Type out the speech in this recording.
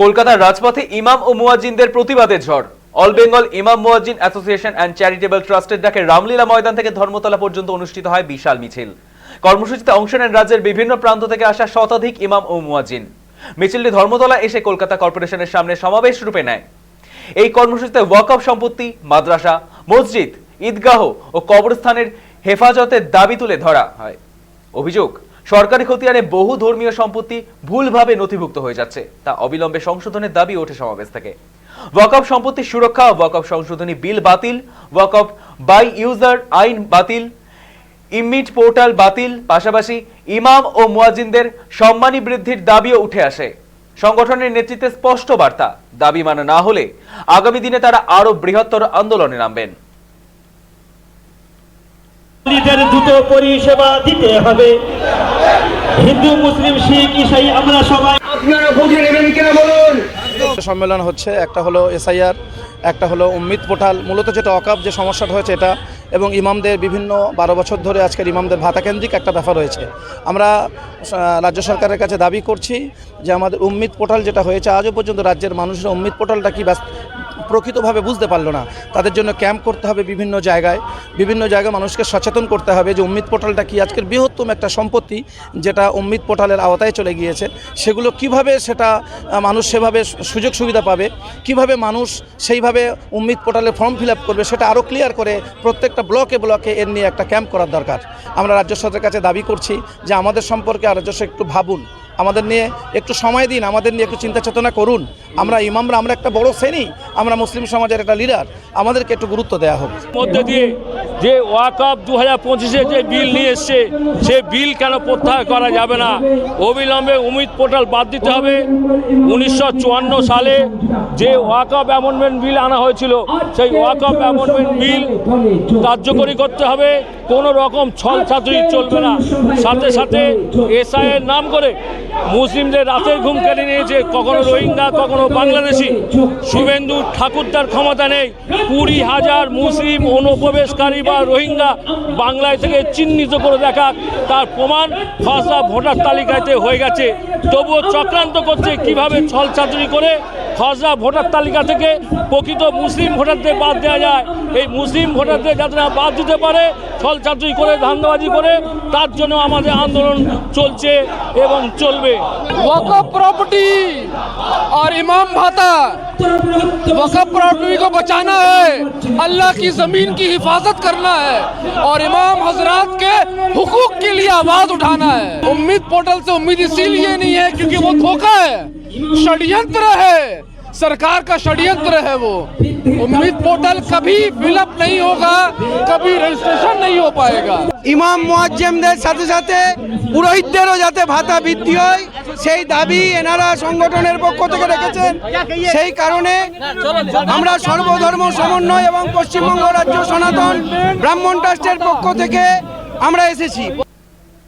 কলকাতার রাজপথে ইমাম ও মুয়াজ্জিনদের প্রতিবাদে ঝড়। অল বেঙ্গল ইমাম মুয়াজ্জিন অ্যাসোসিয়েশন অ্যান্ড চ্যারিটেবল ট্রাস্টের ডাকে রামলীলা ময়দান থেকে ধর্মতলা পর্যন্ত অনুষ্ঠিত হয় বিশাল মিছিল। কর্মসূচিতে অংশ নেন রাজ্যের বিভিন্ন প্রান্ত থেকে আসা শতাধিক ইমাম ও মুয়াজ্জিন। মিছিলটি ধর্মতলা এসে কলকাতা কর্পোরেশনের সামনে সমাবেশ রূপে নেয়। এই কর্মসূচিতে ওয়াকফ সম্পত্তি, মাদ্রাসা, মসজিদ, ঈদগাহ ও কবরস্থানের হেফাজতের দাবি তুলে ধরা হয়। অভিযোগ সরকারি খতিয়ানে বহু ধর্মীয় সম্পত্তি ভুলভাবে নথিভুক্ত হয়ে যাচ্ছে, তা অবিলম্বে সংশোধনের দাবি ওঠে সমাবেশ থেকে। ওয়াকফ সম্পত্তি সুরক্ষা ওয়াকফ সংশোধনী বিল বাতিল ওয়াকফ বাই ইউজার আইন বাতিল, ইমিট পোর্টাল বাতিল, পাশাপাশি ইমাম ও মুয়াজিনদের সম্মানী বৃদ্ধির দাবিও উঠে আসে। সংগঠনের নেতৃত্বে স্পষ্ট বার্তা, দাবি মানা না হলে আগামী দিনে তারা আরও বৃহত্তর আন্দোলনে নামবেন। মুসলিমদের দ্রুত পরিষেবা দিতে হবে। হিন্দু মুসলিম শিখ ইসাই আমরা সবাই আপনারা বুঝে নেবেন কিনা বলুন। সম্মেলন হচ্ছে একটা হলো এসআইআর একটা হলো উম্মিদ পোর্টাল। মূলত যেটা অকাপ যে সমস্যাটা হয়েছে এটা এবং ইমামদের বিভিন্ন বারো বছর ধরে আজকের ইমামদের ভাতা কেন্দ্রিক একটা ব্যাপার রয়েছে। আমরা রাজ্য সরকারের কাছে দাবি করছি যে আমাদের উম্মিদ পোর্টাল যেটা হয়েছে আজও পর্যন্ত রাজ্যের মানুষের উম্মিদ পোর্টালটা কি প্রকৃতভাবে বুঝতে পারল না। তাদের জন্য ক্যাম্প করতে হবে বিভিন্ন জায়গায়। বিভিন্ন জায়গায় মানুষকে সচেতন করতে হবে যে উম্মিদ পোর্টালটা কি? আজকের বৃহত্তম একটা সম্পত্তি যেটা উম্মিদ পোর্টালের আওতায় চলে গিয়েছে। সেগুলো কীভাবে সেটা মানুষ সেভাবে সুযোগ সুবিধা পাবে? কীভাবে মানুষ সেইভাবে উম্মিদ পোর্টালে ফর্ম ফিল করবে? সেটা আরও ক্লিয়ার করে প্রত্যেকটা ব্লকে ব্লকে এর নিয়ে একটা ক্যাম্প করার দরকার। আমরা রাজ্য সরকারের কাছে দাবি করছি যে আমাদের সম্পর্কে রাজ্য একটু ভাবুন। আমাদের নিয়ে একটু সময় দিন, আমাদের নিয়ে একটু চিন্তা চেতনা করুন। আমরা ইমামরা, আমরা একটা বড় শ্রেণি, আমরা মুসলিম সমাজের একটা লিডার আমাদেরকে একটু গুরুত্ব দেওয়া হোক। মধ্যে দিয়ে যে ওয়াকআপ দু হাজার পঁচিশে যে বিল নিয়ে এসছে, সে বিল কেন প্রত্যাহার করা যাবে না? অবিলম্বে উমিদ পোর্টাল বাদ দিতে হবে। উনিশশো চুয়ান্ন সালে যে ওয়াকআপ অ্যামেন্ডমেন্ট বিল আনা হয়েছিল, সেই ওয়াকআপ অ্যামেন্ডমেন্ট বিল কার্যকরী করতে হবে। কোনো রকম ছল ছাত্রী চলবে না। সাথে সাথে এসআইয়ের নাম করে মুসলিমদের রাতের ঘুম কেড়ে নিয়েছে। কখনো রোহিঙ্গা, কখনো বাংলাদেশি। শুভেন্দু ঠাকুরদার ক্ষমতা নেই। কুড়ি হাজার মুসলিম অনুপ্রবেশকারী বা রোহিঙ্গা বাংলায় থেকে চিহ্নিত করে দেখা তার প্রমাণ খসড়া ভোটার তালিকাতে হয়ে গেছে। তবুও চক্রান্ত করছে কীভাবে ছল ছাত্রী করে খসড়া ভোটার তালিকা থেকে প্রকৃত মুসলিম ভোটারদের বাদ দেওয়া যায় এই মুসলিম ভোটারদের যাতে না বাদ দিতে পারে ছল ছাত্রী করে ধান্দাবাজি করে তার জন্য আমাদের আন্দোলন চলছে এবং চলবে वक़फ़ प्रॉपर्टी और इमाम भाता वक़फ़ प्रॉपर्टी को बचाना है अल्लाह की ज़मीन की हिफाजत करना है और इमाम हजरात के हुकूक के लिए आवाज़ उठाना है उम्मीद पोर्टल से उम्मीद इसीलिए नहीं है क्योंकि वो धोखा है षड्यंत्र है सरकार का षड्यंत्र है वो उम्मीद पोर्टल कभी फिलअप नहीं होगा कभी रजिस्ट्रेशन नहीं हो पाएगा ইমাম মুয়াজ্জেমদের সাথে সাথে পুরোহিতদেরও যাতে ভাতা বৃদ্ধি হয় সেই দাবি এনারা সংগঠনের পক্ষ থেকে রেখেছেন সেই কারণে আমরা সর্বধর্ম সমন্বয় এবং পশ্চিমবঙ্গ রাজ্য সনাতন ব্রাহ্মণ ট্রাস্টের পক্ষ থেকে আমরা এসেছি